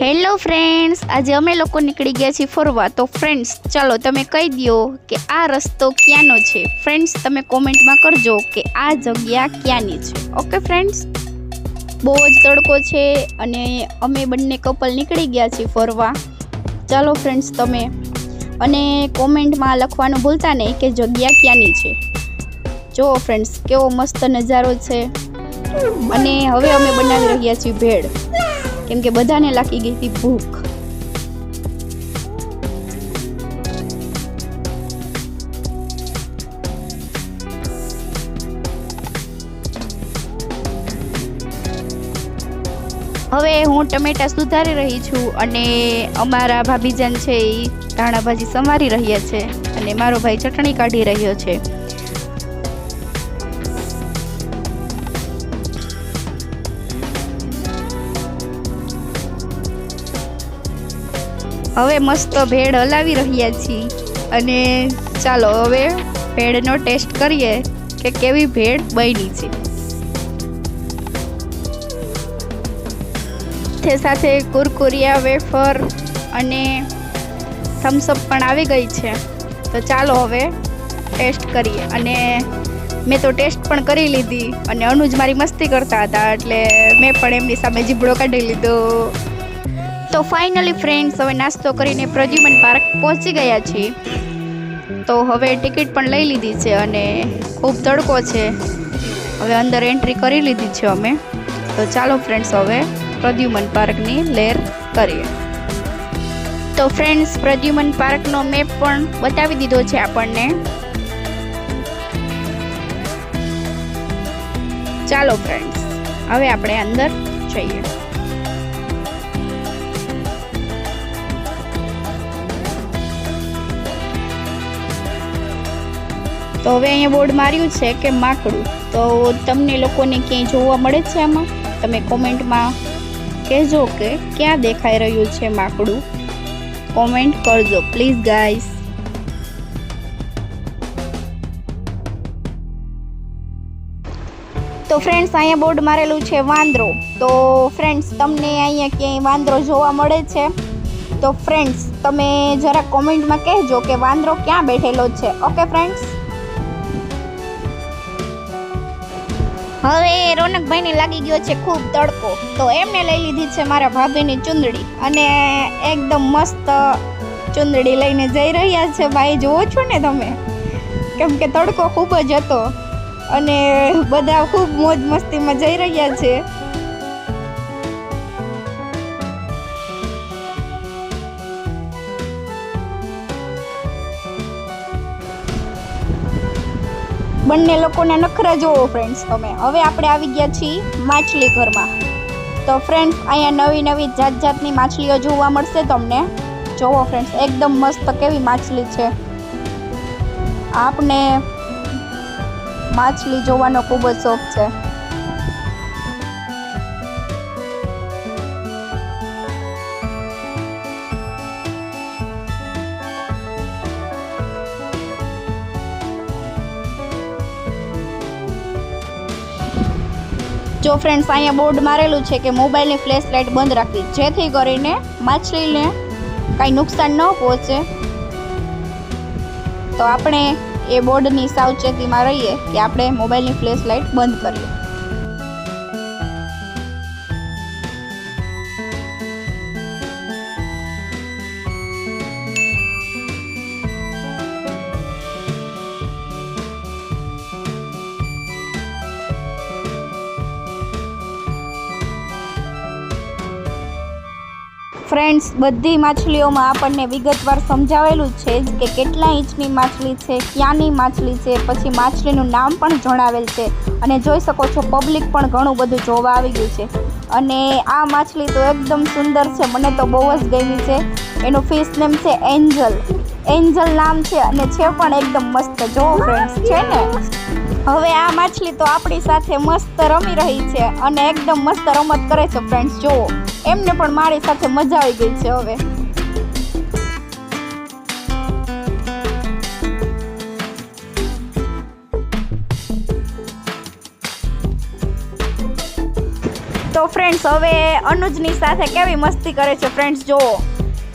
Hello friends આજે અમે લોકો નીકળી ગયા છીએ ફરવા. તો ફ્રેન્ડ્સ ચાલો તમે કહી દો કે આ રસ્તો ક્યાંનો છે? ફ્રેન્ડ્સ તમે કોમેન્ટમાં કરજો કે આ જગ્યા ક્યાંની છે. ઓકે ફ્રેન્ડ્સ બહુ જ તડકો છે અને અમે બંને કપલ નીકળી ગયા છીએ ફરવા. ચાલો ફ્રેન્ડ્સ તમે અને કોમેન્ટમાં લખવાનું ભૂલતા નહીં કે જગ્યા ક્યાંની છે. જુઓ ફ્રેન્ડ્સ કેવો મસ્ત નજારો છે. અને હવે અમે બનાવી રહ્યા છીએ ભેળ. કેમ કે બધાને લાગી ગઈ હતી ભૂખ. હવે હું ટમેટા સુધારી રહી છું અને અમારા ભાભીજાન છે એ ધાણા ભાજી રહ્યા છે અને મારો ભાઈ ચટણી કાઢી રહ્યો છે. હવે મસ્ત ભેળ હલાવી રહ્યા છીએ. અને ચાલો હવે ભેળનો ટેસ્ટ કરીએ કે કેવી ભેળ બની છે. તે સાથે કુરકુરિયા, વેફર અને થમ્સઅપ પણ આવી ગઈ છે. તો ચાલો હવે ટેસ્ટ કરીએ. અને મેં તો ટેસ્ટ પણ કરી લીધી અને અનુજ મારી મસ્તી કરતા હતા એટલે મેં પણ એમની સામે જીબડો કાઢી લીધો. તો ફાઇનલી ફ્રેન્ડ્સ હવે નાસ્તો કરીને પ્રદ્યુમન પાર્ક પહોંચી ગયા છીએ તો હવે ટિકિટ પણ લઈ લીધી છે અને ખૂબ તડકો છે. હવે અંદર એન્ટ્રી કરી લીધી છે અમે. તો ચાલો ફ્રેન્ડ્સ હવે પ્રદ્યુમન પાર્કની લેર કરીએ. તો ફ્રેન્ડ્સ પ્રદ્યુમન પાર્કનો મેપ પણ બતાવી દીધો છે આપણને. ચાલો ફ્રેન્ડ્સ હવે આપણે અંદર જઈએ. તો હવે અહીંયા બોર્ડ માર્યું છે કે માકડું. તો તમને લોકોને ક્યાંય જોવા મળે છે આમાં? તમે કોમેન્ટમાં કહેજો કે ક્યાં દેખાઈ રહ્યું છે માકડું. કોમેન્ટ કરજો, પ્લીઝ ગાઈસ. તો ફ્રેન્ડ્સ, અહીંયા બોર્ડ મારેલું છે વાંદરો. તો ફ્રેન્ડ્સ, તમને અહીંયા ક્યાંય વાંદરો જોવા મળે છે? તો ફ્રેન્ડ્સ, તમે જરા કોમેન્ટમાં કહેજો કે વાંદરો ક્યાં બેઠેલો છે. Okay friends? હવે રોનકભાઈને લાગી ગયો છે ખૂબ તડકો. તો એમને લઈ લીધી છે મારા ભાભીની ચુંદડી. અને એકદમ મસ્ત ચુંદડી લઈને જઈ રહ્યા છે. ભાઈ, જુઓ છો ને તમે? કેમ કે તડકો ખૂબ જ હતો. અને બધા ખૂબ મોજ મસ્તીમાં જઈ રહ્યા છે. બંને લોકોના નખરા જોવો ફ્રેન્ડ્સ તમે. હવે આપણે આવી ગયા છીએ માછલી ઘરમાં. તો ફ્રેન્ડ્સ અહીંયા નવી નવી જાત જાતની માછલીઓ જોવા મળશે તમને. જોવો ફ્રેન્ડ્સ એકદમ મસ્ત કેવી માછલી છે. આપને માછલી જોવાનો ખૂબ જ શોખ છે. જો ફ્રેન્ડ્સ અહીંયા બોર્ડ મારેલું છે કે મોબાઈલની ફ્લેશ લાઇટ બંધ રાખવી. જેથી કરીને માછલીને કાંઈ નુકસાન ન પહોંચે. તો આપણે એ બોર્ડની સાવચેતીમાં રહીએ કે આપણે મોબાઈલની ફ્લેશ લાઇટ બંધ કરીએ. ફ્રેન્ડ્સ બધી માછલીઓમાં આપણને વિગતવાર સમજાવેલું છે કે કેટલા ઇંચની માછલી છે, ક્યાંની માછલી છે, પછી માછલીનું નામ પણ જણાવેલ છે. અને જોઈ શકો છો પબ્લિક પણ ઘણું બધું જોવા આવી ગયું છે. અને આ માછલી તો એકદમ સુંદર છે, મને તો બહુ જ ગમી છે. એનું ફિશ નેમ છે એન્જલ એન્જલ નામ છે અને છે પણ એકદમ મસ્ત. જો ફ્રેન્ડ્સ છે ને? હવે આ માછલી તો આપણી સાથે મસ્ત રમી રહી છે અને એકદમ મસ્ત રમત કરે છે ફ્રેન્ડ્સ જુઓ. એમને પણ મારી સાથે મજા આવી ગઈ છે હવે. તો ફ્રેન્ડ્સ હવે અનુજની સાથે કેવી મસ્તી કરે છે ફ્રેન્ડ્સ જુઓ.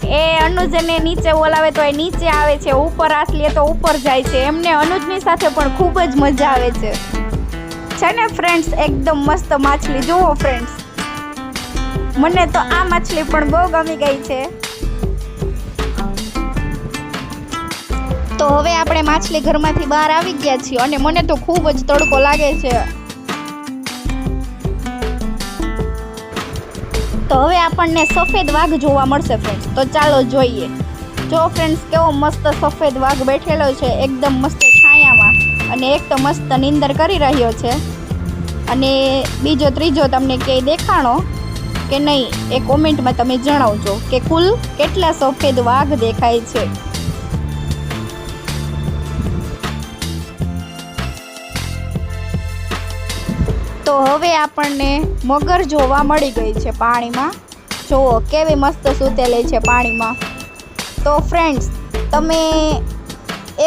એ અનુજને નીચે બોલાવે તો એ નીચે આવે છે, ઉપર લે તો ઉપર જાય છે. એમને અનુજની સાથે પણ ખૂબ જ મજા આવે છે. છે ને ફ્રેન્ડ્સ એકદમ મસ્ત માછલી, જુઓ ફ્રેન્ડ્સ મને તો આ માછલી પણ બહુ ગમી ગઈ છે. તો હવે આપણે માછલી ઘરમાંથી બહાર આવી ગયા છીએ અને મને તો ખૂબ જ તડકો લાગે છે. તો હવે આપણને સફેદ વાઘ જોવા મળશે ફ્રેન્ડ તો ચાલો જોઈએ. જો ફ્રેન્ડ્સ કેવો મસ્ત સફેદ વાઘ બેઠેલો છે, એકદમ મસ્ત છાયામાં. અને એક તો મસ્ત નિંદર કરી રહ્યો છે. અને બીજો ત્રીજો તમને ક્યાંય દેખાણો. કે નહીં એ કોમેન્ટમાં તમે જણાવજો કે કુલ કેટલા સફેદ વાઘ દેખાય છે. તો હવે આપણને મગર જોવા મળી ગઈ છે પાણીમાં. જુઓ કેવી મસ્ત સૂતેલી છે પાણીમાં. તો ફ્રેન્ડ્સ તમે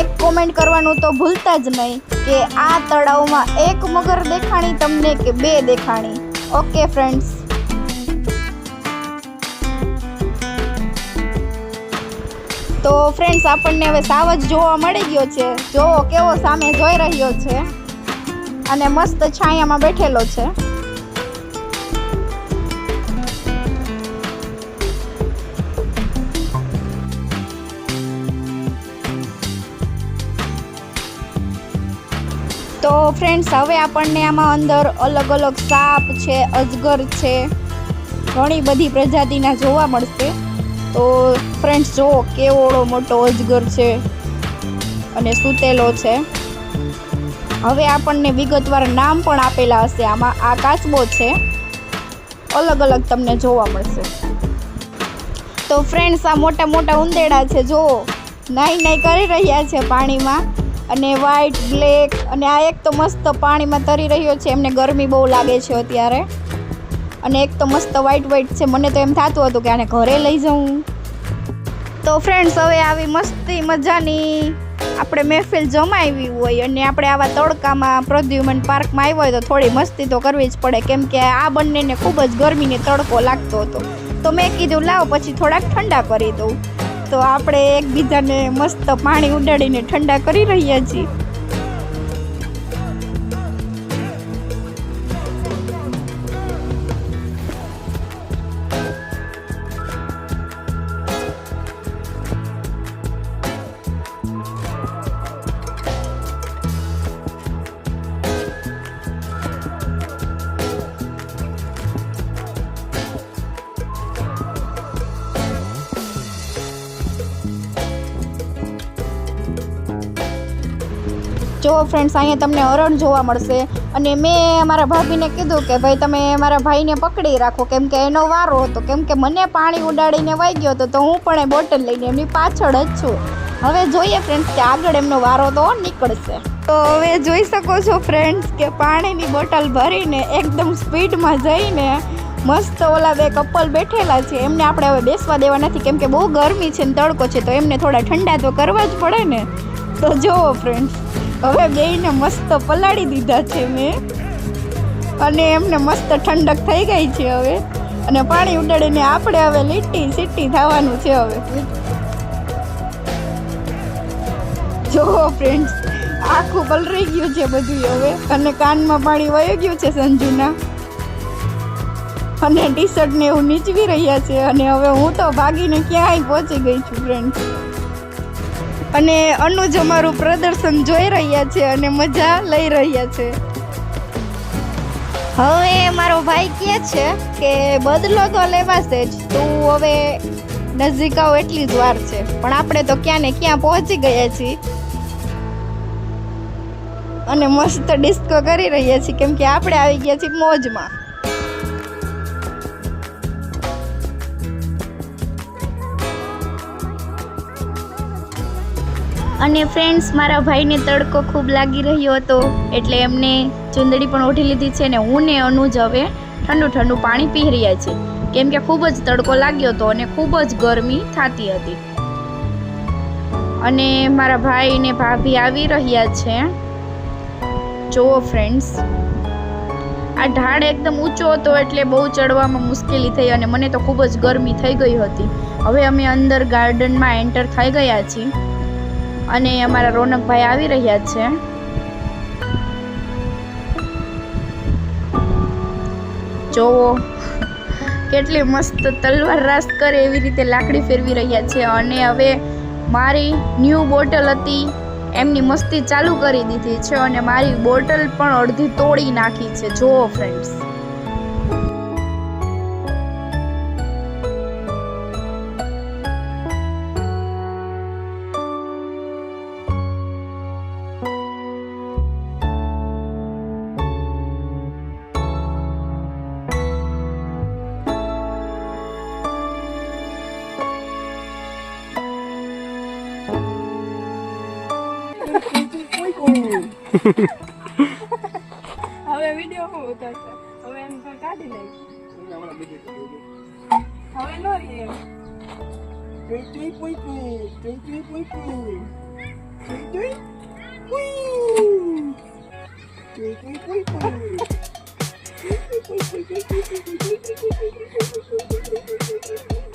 એક કોમેન્ટ કરવાનું તો ભૂલતા જ નહીં કે આ તળાવમાં એક મગર દેખાણી, તમને કે બે દેખાણી. ઓકે ફ્રેન્ડ્સ તો ફ્રેન્ડ્સ આપણને હવે સાવજ જોવા મળી ગયો છે. જોવો કેવો સામે જોઈ રહ્યો છે. અને મસ્ત છાયામાં બેઠેલો છે. તો ફ્રેન્ડ્સ હવે આપણને આમાં અંદર અલગ અલગ સાપ છે, અજગર છે. ઘણી બધી પ્રજાતિના જોવા મળશે. તો ફ્રેન્ડ્સ જો કેવડો મોટો અજગર છે અને સૂતેલો છે. હવે આપણને વિગતવાર નામ પણ આપેલા હશે. આમાં આ કાચબો છે. અલગ અલગ તમને જોવા મળશે. તો ફ્રેન્ડ્સ આ મોટા મોટા ઉંદેડા છે. જો નાઈ નાઈ કરી રહ્યા છે પાણીમાં અને વ્હાઈટ બ્લેક અને આ એક તો મસ્ત પાણીમાં તરી રહ્યો છે. એમને ગરમી બહુ લાગે છે અત્યારે. અને એક તો મસ્ત વ્હાઈટ વ્હાઈટ છે. મને તો એમ થતું હતું કે આને ઘરે લઈ જાઉં. તો ફ્રેન્ડ્સ હવે આવી મસ્તી મજાની આપણે મહેફિલ જમાવી હોય અને આપણે આવા તડકામાં પ્રદ્યુમન પાર્કમાં આવ્યો હોય તો થોડી મસ્તી તો કરવી જ પડે. કેમ કે આ બંનેને ખૂબ જ ગરમીને તડકો લાગતો હતો. તો મેં કીધું, લાવ પછી થોડાક ઠંડા કરી દઉં. તો આપણે એકબીજાને મસ્ત પાણી ઉડાડીને ઠંડા કરી રહ્યા છીએ. જો ફ્રેન્ડ્સ અહીંયા તમને હરણ જોવા મળશે. અને મેં મારા ભાભીને કીધું કે ભાઈ, તમે મારા ભાઈને પકડી રાખો. કેમ કે એનો વારો હતો. કેમ કે મને પાણી ઉડાડીને વાઈ ગયો હતો, તો હું પણ એ બોટલ લઈને એમની પાછળ જ છું. હવે જોઈએ ફ્રેન્ડ્સ કે આગળ એમનો વારો તો નીકળશે. તો હવે જોઈ શકો છો ફ્રેન્ડ્સ કે પાણીની બોટલ ભરીને એકદમ સ્પીડમાં જઈને મસ્ત ઓલા બે કપલ બેઠેલા છે. એમને આપણે હવે બેસવા દેવા નથી, કેમ કે બહુ ગરમી છે ને તડકો છે, તો એમને થોડા ઠંડા તો કરવા જ પડે ને. તો જુઓ ફ્રેન્ડ્સ હવે બેયને મસ્ત પલાળી દીધા છે મેં. અને એમને મસ્ત ઠંડક થઈ ગઈ છે હવે. અને પાણી ઉડાડીને આપણે હવે લીટી સીટી થવાનું છે હવે. જોવો ફ્રેન્ડ્સ આખું પલરી ગયું છે બધું હવે. અને કાનમાં પાણી વહી ગયું છે સંજુના. અને ટી શર્ટ ને એવું નીચવી રહ્યા છે. અને હવે હું તો ભાગીને ક્યાંય પહોંચી ગઈ છું ફ્રેન્ડ અને અનુજ અમારું પ્રદર્શન જોઈ રહ્યા છે અને મજા લઈ રહ્યા છે. હવે મારો ભાઈ કહે છે કે બદલો તો લેવાશે જ, તું હવે નજીક આવ એટલી જ વાર છે. પણ આપણે તો ક્યાં ને ક્યાં પહોંચી ગયા છીએ. અને મસ્ત ડિસ્કો કરી રહ્યા છીએ, કેમ કે આપણે આવી ગયા છીએ મોજમાં. અને ફ્રેન્ડ્સ મારા ભાઈને તડકો ખૂબ લાગી રહ્યો હતો. એટલે એમને ચુંદડી પણ ઓઢી લીધી છે ને હું ને અનુજ હવે ઠંડુ ઠંડુ પાણી પી રહ્યા છે કેમ કે ખૂબ જ તડકો લાગ્યો હતો અને ખૂબ જ ગરમી થતી હતી. અને મારા ભાઈ ને ભાભી આવી રહ્યા છે. જુઓ ફ્રેન્ડ્સ આ ઢાળ એકદમ ઊંચો હતો એટલે બહુ ચડવામાં મુશ્કેલી થઈ અને મને તો ખૂબ જ ગરમી થઈ ગઈ હતી. હવે અમે અંદર ગાર્ડનમાં એન્ટર થઈ ગયા છીએ. અને અમારા રોનકભાઈ આવી રહ્યા છે. જોવો, કેટલી મસ્ત તલવાર રાસ કરે એવી રીતે લાકડી ફેરવી રહ્યા છે અને હવે મારી ન્યૂ બોટલ હતી, એમની મસ્તી ચાલુ કરી દીધી છે અને મારી બોટલ પણ અડધી તોડી નાખી છે. જુઓ ફ્રેન્ડ્સ હવે વિડિયો હું ઉતારતો હવે એમ પણ કાઢી લઈશ હવે નો રે એમ twinkly twinkly twinkly twinkly twinkly twinkly twinkly twinkly twinkly twinkly